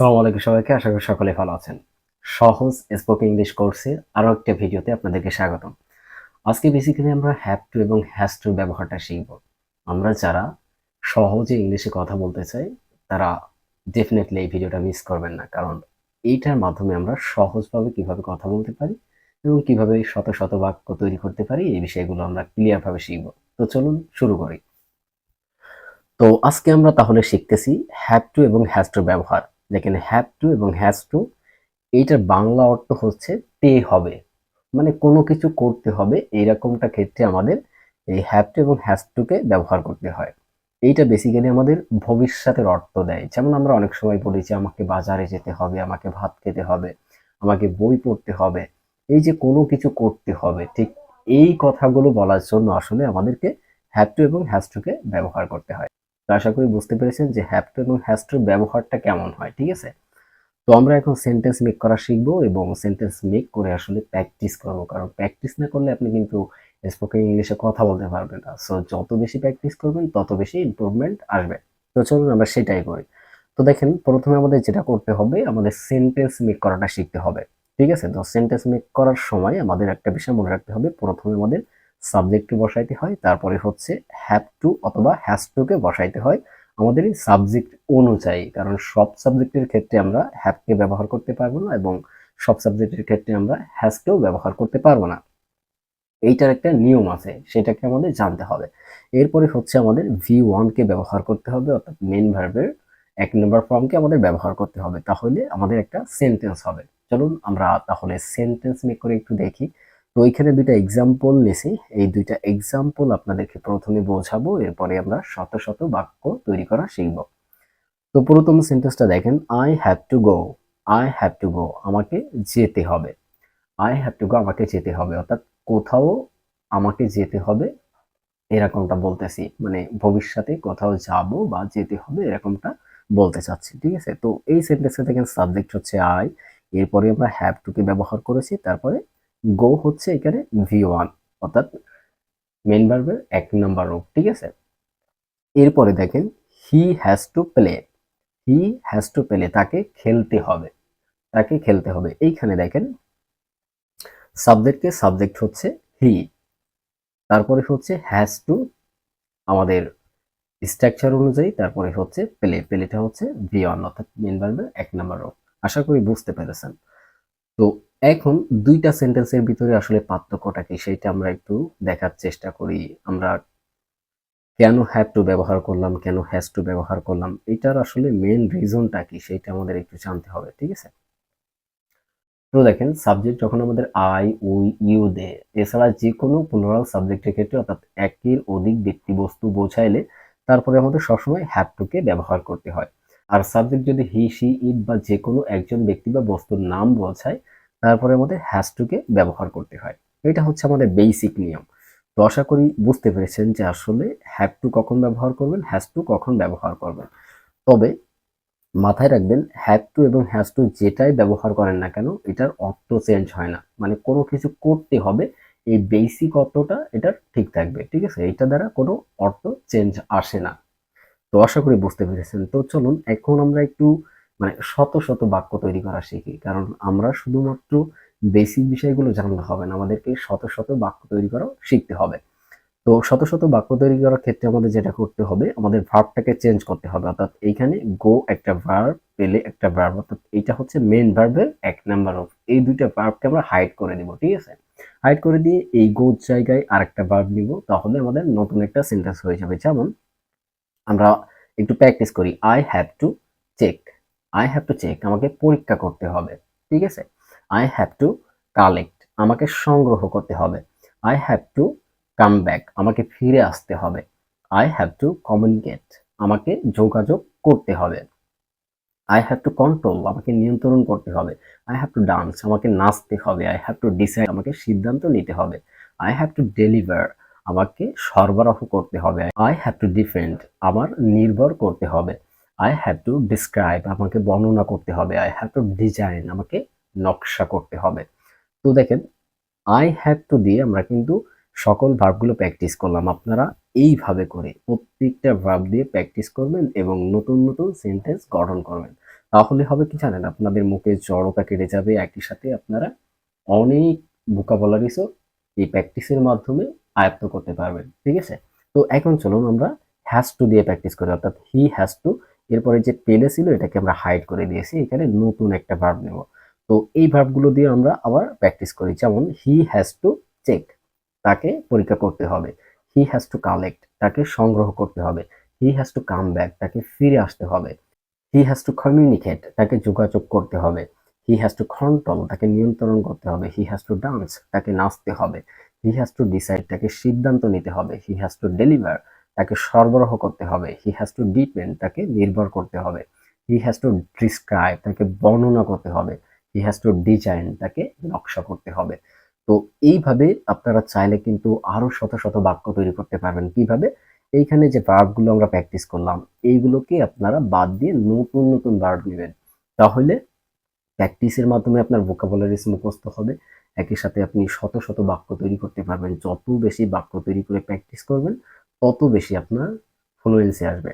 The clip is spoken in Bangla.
আসসালামু আলাইকুম সবাইকে, আশা করি সকলে ভালো আছেন। সহজ স্পোকেন ইংলিশ কোর্সের আরও একটা ভিডিওতে আপনাদেরকে স্বাগতম। আজকে বেসিক্যালি আমরা হ্যাভ টু এবং হ্যাজ টু ব্যবহারটা শিখব। আমরা যারা সহজে ইংলিশে কথা বলতে চাই, তারা ডেফিনেটলি এই ভিডিওটা মিস করবেন না। কারণ এইটার মাধ্যমে আমরা সহজভাবে কীভাবে কথা বলতে পারি এবং কীভাবে শত শত বাক্য তৈরি করতে পারি, এই বিষয়গুলো আমরা ক্লিয়ারভাবে শিখব। তো চলুন শুরু করি। তো আজকে আমরা তাহলে শিখতেছি হ্যাভ টু এবং হ্যাজ টু ব্যবহার। যেখানে হ্যাভ টু এবং হ্যাজ টু এইটার বাংলা অর্থ হচ্ছে তে হবে। মানে কোনো কিছু করতে হবে, এইরকমটা ক্ষেত্রে আমাদের এই হ্যাভ টু এবং হ্যাজ টুকে ব্যবহার করতে হয়। এইটা বেসিক্যালি আমাদের ভবিষ্যতের অর্থ দেয়। যেমন আমরা অনেক সময় বলি যে আমাকে বাজারে যেতে হবে, আমাকে ভাত খেতে হবে, আমাকে বই পড়তে হবে, এই যে কোনো কিছু করতে হবে, ঠিক এই কথাগুলো বলার জন্য আসলে আমাদেরকে হ্যাভ টু এবং হ্যাজ টুকে ব্যবহার করতে হয়। তো আশা করি বুঝতে পেরেছেন যে হ্যাভ টু এবং হ্যাজ টুর ব্যবহারটা কেমন হয়, ঠিক আছে? তো আমরা এখন সেন্টেন্স মেক করা শিখব এবং সেন্টেন্স মেক করে আসলে প্র্যাকটিস করব। কারণ প্র্যাকটিস না করলে আপনি কিন্তু স্পোকেন ইংলিশে কথা বলতে পারবেন না। সো যত বেশি প্র্যাকটিস করবেন, তত বেশি ইম্প্রুভমেন্ট আসবে। তো চলুন আমরা সেটাই করি। তো দেখেন, প্রথমে আমাদের যেটা করতে হবে, আমাদের সেন্টেন্স মেক করাটা শিখতে হবে। ঠিক আছে? তো সেন্টেন্স মেক করার সময় আমাদের একটা বিষয় মনে রাখতে হবে। প্রথমে আমাদের সাবজেক্টকে বসাইতে হয়, তারপরে হচ্ছে হ্যাভ টু অথবা হ্যাজ টুকে বসাইতে হয় আমাদের এই সাবজেক্ট অনুযায়ী। কারণ সব সাবজেক্টের ক্ষেত্রে আমরা হ্যাভকে ব্যবহার করতে পারব না এবং সব সাবজেক্টের ক্ষেত্রে আমরা হ্যাজকেও ব্যবহার করতে পারব না। এইটার একটা নিয়ম আছে, সেটাকে আমাদের জানতে হবে। এরপরে হচ্ছে আমাদের ভি ওয়ানকে ব্যবহার করতে হবে, অর্থাৎ মেন ভার্বের এক নম্বর ফর্মকে আমাদের ব্যবহার করতে হবে। তাহলে আমাদের একটা সেন্টেন্স হবে। চলুন আমরা তাহলে সেন্টেন্স মেক করে একটু দেখি। তো ওইখানে দুইটা এক্সাম্পল নিছি। এই দুইটা এক্সাম্পল আপনাদেরকে প্রথমে বোঝাবো, এরপরে আমরা শত শত বাক্য তৈরি করা শিখব। তো প্রথম সেন্টেন্সটা দেখেন I have to go I have to go আমাকে যেতে হবে। আই হ্যাভ টু গো আমাকে যেতে হবে। অর্থাৎ কোথাও আমাকে যেতে হবে, এরকমটা বলতেছি। মানে ভবিষ্যতে কোথাও যাব বা যেতে হবে এরকমটা বলতে চাচ্ছি, ঠিক আছে? তো এই সেন্টেন্সে দেখেন সাবজেক্ট হচ্ছে আই এরপরে আমরা হ্যাভ টুকে ব্যবহার করেছি, তারপরে গো হচ্ছে এখানে ভি ওয়ান অর্থাৎ মেন ভার্বের এক নাম্বার রূপ ঠিক আছে? এরপরে দেখেন he has to play he has to play তাকে খেলতে হবে, তাকে খেলতে হবে। এইখানে দেখেন সাবজেক্টকে সাবজেক্ট হচ্ছে হি তারপরে হচ্ছে হ্যাজ টু আমাদের স্ট্রাকচার অনুযায়ী তারপরে হচ্ছে প্লে প্লেটা হচ্ছে ভি ওয়ান অর্থাৎ মেন ভার্বের এক নাম্বার রূপ আশা করি বুঝতে পেরেছেন। তো এখন দুইটা সেন্টেন্সের ভিতরে আসলে পার্থক্যটা কি সেটা আমরা একটু দেখার চেষ্টা করি। আমরা কেন হ্যাভ টু ব্যবহার করলাম, কেন হ্যাজ টু ব্যবহার করলাম, এটার আসলে মেন রিজনটা কি সেটা আমাদের একটু জানতে হবে, ঠিক আছে? তো দেখেন সাবজেক্ট যখন আমাদের আই উই ইউ দে এছাড়া যে কোনো পুনরাল সাবজেক্টের ক্ষেত্রে অর্থাৎ একের অধিক ব্যক্তি বস্তু বোঝাইলে তারপরে আমাদের সবসময় হ্যাভ টুকে ব্যবহার করতে হয়। আর সাবজেক্ট যদি হি সি ইট বা যে কোনো একজন ব্যক্তি বা বস্তুর নাম বোঝায় তারপরে আমাদের হ্যাজ টুকে ব্যবহার করতে হয়। এটা হচ্ছে আমাদের বেসিক নিয়ম। তো আশা করি বুঝতে পেরেছেন যে আসলে হ্যাভ টু কখন ব্যবহার করবেন হ্যাজ টু কখন ব্যবহার করবেন। তবে মাথায় রাখবেন হ্যাভ টু এবং হ্যাজ টু যেটাই ব্যবহার করেন না কেন, এটার অর্থ চেঞ্জ হয় না। মানে কোনো কিছু করতে হবে, এই বেসিক অর্থটা এটার ঠিক থাকবে, ঠিক আছে? এটা দ্বারা কোনো অর্থ চেঞ্জ আসে না। তো আশা করি বুঝতে পেরেছেন। তো চলুন, এখন আমরা একটু মানে শত শত বাক্য তৈরি করা শিখি। কারণ আমরা শুধুমাত্র বেসিক বিষয়গুলো জানলে হবে না, আমাদেরকে শত শত বাক্য তৈরি করাও শিখতে হবে। তো শত শত বাক্য তৈরি করার ক্ষেত্রে আমাদের যেটা করতে হবে, আমাদের ভার্বটাকে চেঞ্জ করতে হবে। অর্থাৎ এইখানে গো একটা ভার্ব পেলে একটা ভার্ব অর্থাৎ এইটা হচ্ছে মেন ভার্বের এক নাম্বার অফ এই দুইটা ভার্বকে আমরা হাইড করে দিব, ঠিক আছে? হাইড করে দিয়ে এই গো জায়গায় আরেকটা ভার্ব নিব, তাহলে আমাদের নতুন একটা সেন্টেন্স হয়ে যাবে। যেমন আমরা একটু প্র্যাকটিস করি I have to check I have to check আমাকে পরীক্ষা করতে হবে, ঠিক আছে? আই হ্যাভ টু কালেক্ট আমাকে সংগ্রহ করতে হবে। I have to come back আমাকে ফিরে আসতে হবে। আই হ্যাভ টু কমিউনিকেট আমাকে যোগাযোগ করতে হবে। আই হ্যাভ টু কন্ট্রোল আমাকে নিয়ন্ত্রণ করতে হবে। আই হ্যাভ টু ডান্স আমাকে নাচতে হবে। আই হ্যাভ টু ডিসাইড আমাকে সিদ্ধান্ত নিতে হবে। আই হ্যাভ টু ডেলিভার আমাকে সরবরাহ করতে হবে। আই হ্যাভ টু ডিফেন্ড আমার নির্ভর করতে হবে। আই হ্যাভ টু ডিসক্রাইব আমাকে বর্ণনা করতে হবে। আই হ্যাভ টু ডিজাইন আমাকে নকশা করতে হবে। তো দেখেন আই হ্যাভ টু দিয়ে আমরা কিন্তু সকল ভার্বগুলো প্র্যাকটিস করলাম। আপনারা এইভাবে করে প্রত্যেকটা ভার্ব দিয়ে প্র্যাকটিস করবেন এবং নতুন নতুন সেন্টেন্স গঠন করবেন। তাহলে হবে কি জানেন, আপনাদের মুখে জড়তা কেটে যাবে। একই সাথে আপনারা অনেক ভোকাবুলারিসও এই প্র্যাকটিসের মাধ্যমে আয়ত্ত করতে পারবেন। ঠিক আছে? তো এখন চলুন আমরা হ্যাজ টু দিয়ে প্র্যাকটিস করি। অর্থাৎ হি হ্যাজ টু এরপরে যে পেলে ছিল, এটাকে আমরা হাইড করে দিয়েছি। এখানে নতুন একটা ভার্ব নেব। তো এই ভার্বগুলো দিয়ে আমরা আবার প্র্যাকটিস করি। যেমন হি হ্যাজ টু চেক তাকে পরীক্ষা করতে হবে। হি হ্যাজ টু কালেক্ট তাকে সংগ্রহ করতে হবে। He has to come back তাকে ফিরে আসতে হবে। হি হ্যাজ টু কমিউনিকেট তাকে যোগাযোগ করতে হবে। হি হ্যাজ টু কন্ট্রোল তাকে নিয়ন্ত্রণ করতে হবে। হি হ্যাজ টু ডান্স তাকে নাচতে হবে। হি হ্যাজ টু ডিসাইড তাকে সিদ্ধান্ত নিতে হবে। হি হ্যাজ টু ডেলিভার তাকে সরবরাহ করতে হবে। হি হ্যাজ টু ডিপেন্ড তাকে নির্ভর করতে হবে। হি হ্যাজ টু ডিসক্রাইব তাকে বর্ণনা করতে হবে। হি হ্যাজ টু ডিজাইন তাকে নকশা করতে হবে। তো এইভাবে আপনারা চাইলে কিন্তু আরও শত শত বাক্য তৈরি করতে পারবেন। কীভাবে? এইখানে যে ভার্বগুলো আমরা প্র্যাকটিস করলাম, এইগুলোকে আপনারা বাদ দিয়ে নতুন নতুন ভার্ব নেবেন। তাহলে প্র্যাকটিসের মাধ্যমে আপনার ভোকাবুলারিস মুখস্থ হবে। একই সাথে আপনি শত শত বাক্য তৈরি করতে পারবেন। যত বেশি বাক্য তৈরি করে প্র্যাকটিস করবেন তত বেশি আপনার ফ্লুয়েন্সি আসবে।